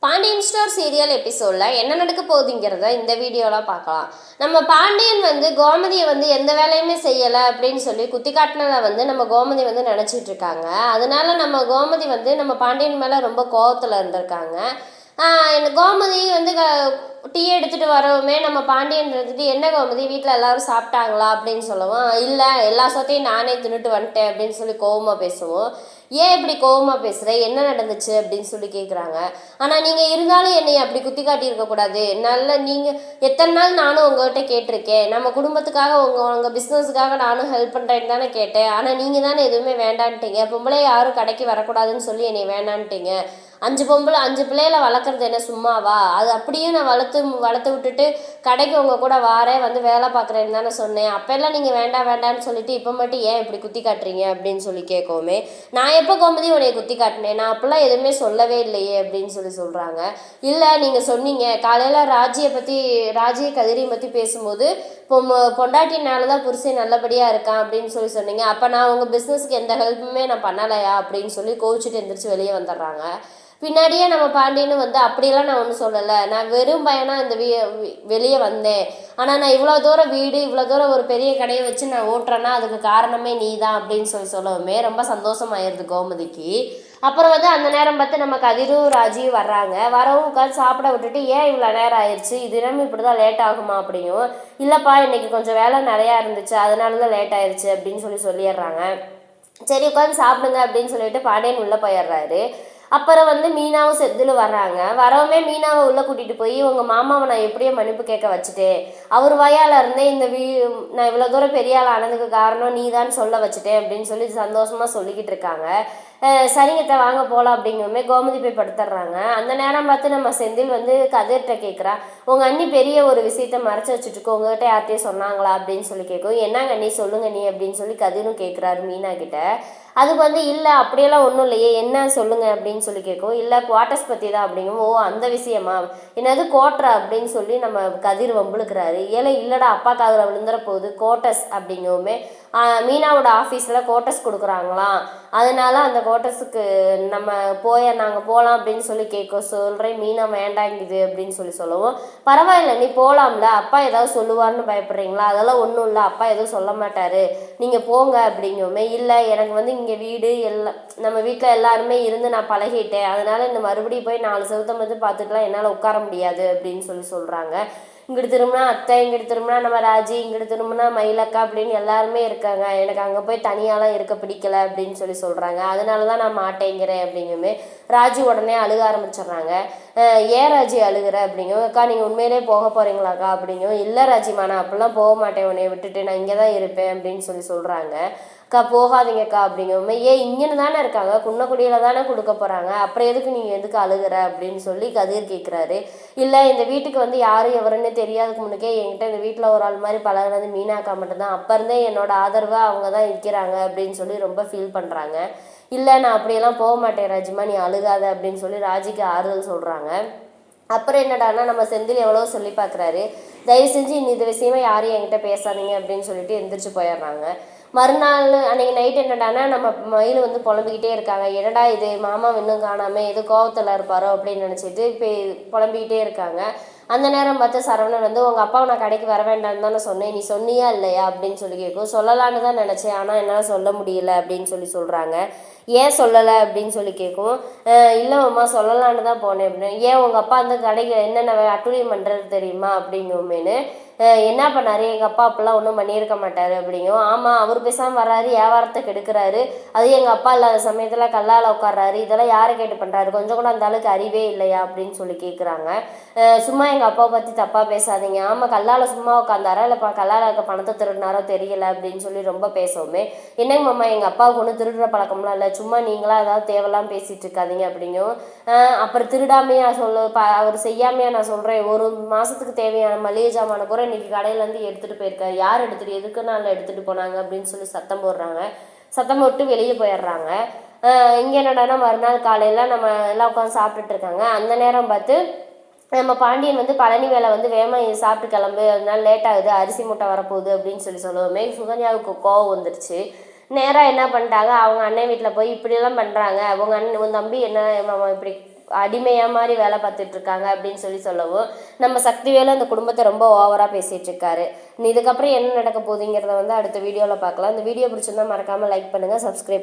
Pandian store serial எபிசோடில் என்ன நடக்க போகுதுங்கிறத இந்த வீடியோவில் பார்க்கலாம். நம்ம பாண்டியன் வந்து கோமதியை வந்து எந்த வேலையுமே செய்யலை அப்படின்னு சொல்லி குத்தி காட்டினதை வந்து நம்ம கோமதி வந்து நினச்சிட்டு இருக்காங்க. அதனால நம்ம கோமதி வந்து நம்ம பாண்டியன் மேலே ரொம்ப கோபத்தில் இருந்திருக்காங்க. கோமதி வந்து க- டீ எடுத்துகிட்டு வரவுமே நம்ம பாண்டியன் இருந்துட்டு என்ன கோமதி வீட்டில் எல்லாரும் சாப்பிட்டாங்களா? அப்படின்னு சொல்லுவோம் இல்லை எல்லா சொத்தையும் நானே தின்னுட்டு வந்துட்டேன் அப்படின்னு சொல்லி கோவமாக பேசுவோம். ஏன் இப்படி கோபமாக பேசுகிற என்ன நடந்துச்சு? அப்படின்னு சொல்லி கேட்குறாங்க ஆனால் நீங்கள் இருந்தாலும் என்னை அப்படி குத்தி காட்டியிருக்கக்கூடாது நல்ல நீங்கள் எத்தனை நாள் நானும் உங்கள்கிட்ட கேட்டிருக்கேன். நம்ம குடும்பத்துக்காக உங்கள் உங்கள் பிஸ்னஸுக்காக நானும் ஹெல்ப் பண்ணுறேன்னு தானே கேட்டேன். ஆனால் நீங்கள் தானே எதுவுமே வேண்டான்ட்டீங்க. பொம்பளை யாரும் கடைக்கு வரக்கூடாதுன்னு சொல்லி என்னை வேண்டான்ட்டீங்க. அஞ்சு பொம்பளை அஞ்சு பிள்ளைகளை வளர்க்குறது என்ன சும்மாவா? அது அப்படியே நான் வளர்த்து வளர்த்து விட்டுட்டு கடைக்கு உங்கள் கூட வாரேன் வந்து வேலை பார்க்குறேன்னு தானே சொன்னேன். அப்போல்லாம் நீங்கள் வேண்டாம் வேண்டாம்னு சொல்லிட்டு இப்போ மட்டும் ஏன் இப்படி குத்தி காட்டுறீங்க அப்படின்னு சொல்லி கேட்கவுமே நான் எப்போ கோமதி உன்னை குத்தி காட்டினேன்? நான் அப்போல்லாம் எதுவுமே சொல்லவே இல்லையே அப்படின்னு சொல்லி சொல்கிறாங்க இல்லை நீங்கள் சொன்னீங்க காலையில் ராஜியை பற்றி ராஜியை கதிரியை பற்றி பேசும்போது பொம் பொண்டாட்டினால தான் புருஷன் நல்லபடியாக இருக்கான் அப்படின்னு சொல்லி சொன்னீங்க. அப்போ நான் உங்கள் பிஸ்னஸ்க்கு எந்த ஹெல்ப்புமே நான் பண்ணலையா அப்படின்னு சொல்லி கோவிச்சுட்டு எந்திரிச்சு வெளியே வந்துடுறாங்க. பின்னாடியே நம்ம பாண்டியனு வந்து அப்படியெல்லாம் நான் ஒன்றும் சொல்லலை. நான் வெறும் பையனாக இந்த வீ வெளியே வந்தேன். ஆனால் நான் இவ்வளோ தூரம் வீடு இவ்வளோ தூரம் ஒரு பெரிய கடையை வச்சு நான் ஓட்டுறேன்னா அதுக்கு காரணமே நீ தான் அப்படின்னு சொல்லி சொல்லவுமே ரொம்ப சந்தோஷமாயிருது கோமதிக்கு. அப்புறம் வந்து அந்த நேரம் பார்த்து நம்ம கதிரும் ராஜியும் வர்றாங்க. வரவும் உட்காந்து சாப்பிட விட்டுட்டு ஏன் இவ்வளோ நேரம் ஆயிடுச்சு இது தினமும் இப்படி தான் லேட் ஆகுமா? அப்படியும் இல்லைப்பா இன்னைக்கு கொஞ்சம் வேலை நிறையா இருந்துச்சு. அதனால தான் லேட் ஆயிடுச்சு அப்படின்னு சொல்லி சொல்லிடுறாங்க. சரி உட்காந்து சாப்பிடுங்க அப்படின்னு சொல்லிட்டு பாண்டியன் உள்ளே போயிடுறாரு. அப்புறம் வந்து மீனாவும் செந்தில் வர்றாங்க. வரவுமே மீனாவை உள்ளே கூட்டிகிட்டு போய் உங்கள் மாமாவை நான் எப்படியோ மன்னிப்பு கேட்க வச்சுட்டேன். அவர் வயால இருந்தே இந்த வீ நான் இவ்வளோ தூரம் பெரிய ஆள் ஆனதுக்கு காரணம் நீ தான் சொல்ல வச்சுட்டேன் அப்படின்னு சொல்லி சந்தோஷமாக சொல்லிக்கிட்டு இருக்காங்க. அஹ் சரிங்கத்த வாங்க போகலாம் அப்படிங்குமே கோமதி போய் படுத்துடுறாங்க அந்த நேரம் பார்த்து நம்ம செந்தில் வந்து கதிர்கிட்ட கேட்குறா உங்கள் அண்ணி பெரிய ஒரு விஷயத்த மறைச்சி வச்சுட்டுக்கோ உங்ககிட்ட யார்கிட்டயும் சொன்னாங்களா? அப்படின்னு சொல்லி கேட்கும் என்னங்க அண்ணி? சொல்லுங்க நீ அப்படின்னு சொல்லி கதிரும் கேட்குறாரு மீனா கிட்ட அதுக்கு வந்து இல்லை அப்படியெல்லாம் ஒன்றும் இல்லையே என்ன சொல்லுங்க? அப்படின்னு சொல்லி கேட்கும் இல்லை குவார்ட்டர்ஸ் பற்றி தான் அப்படிங்கும் ஓ அந்த விஷயமா? என்னது கோட்ரா அப்படின்னு சொல்லி நம்ம கதிர் வம்புழுக்கிறாரு. ஏழை இல்லைடா அப்பா காதில் விழுந்துற போகுது கோட்டஸ் அப்படிங்கவுமே மீனாவோட ஆஃபீஸில் கோட்டஸ் கொடுக்குறாங்களாம். அதனால அந்த கோட்டஸுக்கு நம்ம போய நாங்கள் போகலாம் அப்படின்னு சொல்லி கேட்க சொல்கிறேன் மீனா வேண்டாங்குது அப்படின்னு சொல்லி சொல்லுவோம். பரவாயில்ல நீ போகலாம்ல அப்பா ஏதாவது சொல்லுவார்னு பயப்படுறீங்களா? அதெல்லாம் ஒன்றும் இல்லை. அப்பா எதுவும் சொல்ல மாட்டார். நீங்கள் போங்க அப்படிங்குமே இல்லை எனக்கு வந்து இங்கே வீடு எல்லாம் நம்ம வீட்டில் எல்லாருமே இருந்து நான் பழகிட்டேன். அதனால இந்த மறுபடியும் போய் நாலு செவத்தை வந்து பார்த்துட்டுலாம் என்னால் உட்கார முடியாது அப்படின்னு சொல்லி சொல்கிறாங்க இங்கிட்டு திரும்பினா அத்தை இங்கிட்டு திரும்பினா நம்ம ராஜி இங்கிட்டு திரும்பினா மயிலக்கா அப்படின்னு எல்லாருமே இருக்காங்க. எனக்கு அங்கே போய் தனியாலாம் இருக்க பிடிக்கல அப்படின்னு சொல்லி சொல்கிறாங்க அதனால தான் நான் மாட்டேங்கிறேன் அப்படிங்குமே ராஜி உடனே அழுக ஆரம்பிச்சிடுறாங்க. ஏன் ராஜி அழுகிற அப்படிங்கும் அக்கா நீங்கள் உண்மையிலே போக போகிறீங்களாக்கா அப்படிங்கும் இல்லை ராஜிமா நான் அப்படிலாம் போக மாட்டேன். உன்னைய விட்டுட்டு நான் இங்கே தான் இருப்பேன் அப்படின்னு சொல்லி சொல்கிறாங்க அக்கா போகாதீங்கக்கா அப்படிங்கிறவுமே ஏன் இங்கன்னு தானே இருக்காங்க குன்னக்குடியில் தானே கொடுக்க போகிறாங்க அப்புறம் எதுக்கு நீங்கள் எதுக்கு அழுகுற? அப்படின்னு சொல்லி கதிர் கேட்குறாரு இல்லை இந்த வீட்டுக்கு வந்து யாரும் எவருன்னு தெரியாதுக்கு முன்னுக்கே என்கிட்ட இந்த வீட்டில் ஒரு ஆள் மாதிரி பழகுனது மீனாக்கா மட்டும்தான். அப்போ இருந்தே என்னோட ஆதரவை அவங்க தான் இருக்கிறாங்க அப்படின்னு சொல்லி ரொம்ப ஃபீல் பண்ணுறாங்க இல்லை நான் அப்படியெல்லாம் போக மாட்டேன் ராஜிமா நீ அழுகாத அப்படின்னு சொல்லி ராஜிக்கு ஆறுதல் சொல்கிறாங்க அப்புறம் என்னடான்னா நம்ம செந்தில் எவ்வளோ சொல்லி பார்க்குறாரு தயவு செஞ்சு இந்த விஷயமா யாரும் என்கிட்ட பேசாதீங்க அப்படின்னு சொல்லிட்டு எந்திரிச்சு போயிடுறாங்க. மறுநாள் அன்னைக்கு நைட் என்னடான்னா நம்ம மயில் வந்து புலம்பிக்கிட்டே இருக்காங்க. என்னடா இது? மாமா இன்னும் காணாமல் ஏதோ கோவத்தில் இருப்பாரோ அப்படின்னு நினச்சிட்டு இப்போ புலம்பிக்கிட்டே இருக்காங்க. அந்த நேரம் பார்த்து சரவணன் வந்து உங்கள் அப்பாவை நான் கடைக்கு வர வேண்டாம்னு தானே சொன்னேன். நீ சொன்னியா இல்லையா? அப்படின்னு சொல்லி கேட்கும். சொல்லலான்னு தான் நினச்சேன். ஆனால் என்னால் சொல்ல முடியல. அப்படின்னு சொல்லி சொல்கிறாங்க ஏன் சொல்லலை? அப்படின்னு சொல்லி கேட்கும். இல்லை அம்மா சொல்லலான்னு தான் போனேன். அப்படின்னு. ஏன் உங்கள் அப்பா அந்த கடைக்கு என்னென்ன அட்டுழியம் பண்ணுறது தெரியுமா? அப்படிங்குமேனு என்ன பண்ணாரு? எங்கள் அப்பா அப்பெல்லாம் ஒன்றும் பண்ணியிருக்க மாட்டார். அப்படிங்கும். ஆமாம் அவர் பேசாமல் வர்றாரு வியாபாரத்தை கெடுக்கிறாரு. அது எங்கள் அப்பா இல்லாத சமயத்தில் கல்லால் உட்கார்றாரு. இதெல்லாம் யாரை கேட்டு பண்ணுறாரு கொஞ்சம் கூட அந்த அளவுக்கு அறிவே இல்லையா? அப்படின்னு சொல்லி கேட்குறாங்க சும்மா எங்கள் அப்பாவை பற்றி தப்பாக பேசாதீங்க. ஆமாம் கல்லால் சும்மா உட்காந்தாரா இல்லை கல்லால் இருக்க பணத்தை திருடினாரோ தெரியல அப்படின்னு சொல்லி ரொம்ப பேசுவோமே. என்னங்க மாமா எங்கள் அப்பாவுக்கு ஒன்றும் திருடுற பழக்கம்லாம் இல்லை. சும்மா நீங்களாக ஏதாவது தேவைலாம் பேசிகிட்டு இருக்காதீங்க அப்படிங்கும். அப்புறம் திருடாமையா சொல்ல ப அவர் செய்யாமையா நான் சொல்கிறேன் ஒரு மாதத்துக்கு தேவையான மளிகை ஜாமான கூட இன்றைக்கி கடையிலேருந்து எடுத்துகிட்டு போயிருக்காரு. யார் எடுத்துகிட்டு எதுக்கு நாள் எடுத்துகிட்டு போனாங்க அப்படின்னு சொல்லி சத்தம் போடுறாங்க. சத்தம் போட்டு வெளியே போயிடுறாங்க. இங்கே என்னடான்னா மறுநாள் காலையில் நம்ம எல்லாம் உட்காந்து சாப்பிட்டுட்டு இருக்காங்க. அந்த நேரம் பார்த்து நம்ம பாண்டியன் வந்து பழனி வேலை வந்து வேகமாக சாப்பிட்டு கிளம்பு அதனால லேட் ஆகுது அரிசி மூட்டை வரப்போகுது அப்படின்னு சொல்லி சொல்லுவோமே சுகன்யாவுக்கு கோவம் வந்துருச்சு. நேராக என்ன பண்ணிட்டாங்க அவங்க அண்ணன் வீட்டில் போய் இப்படிலாம் பண்ணுறாங்க அவங்க அண்ணன் உன் தம்பி என்ன மாமா இப்படி அடிமையாக மாதிரி வேலை பார்த்துட்டு இருக்காங்க அப்படின்னு சொல்லி சொல்லவும் நம்ம சக்தி வேலை அந்த குடும்பத்தை ரொம்ப ஓவராக பேசிகிட்டு இருக்காரு. இதுக்கப்புறம் என்ன நடக்க போகுதுங்கிறத வந்து அடுத்த வீடியோவில் பார்க்கலாம். இந்த வீடியோ பிடிச்சிருந்தா மறக்காமல் லைக் பண்ணுங்கள் சப்ஸ்கிரைப்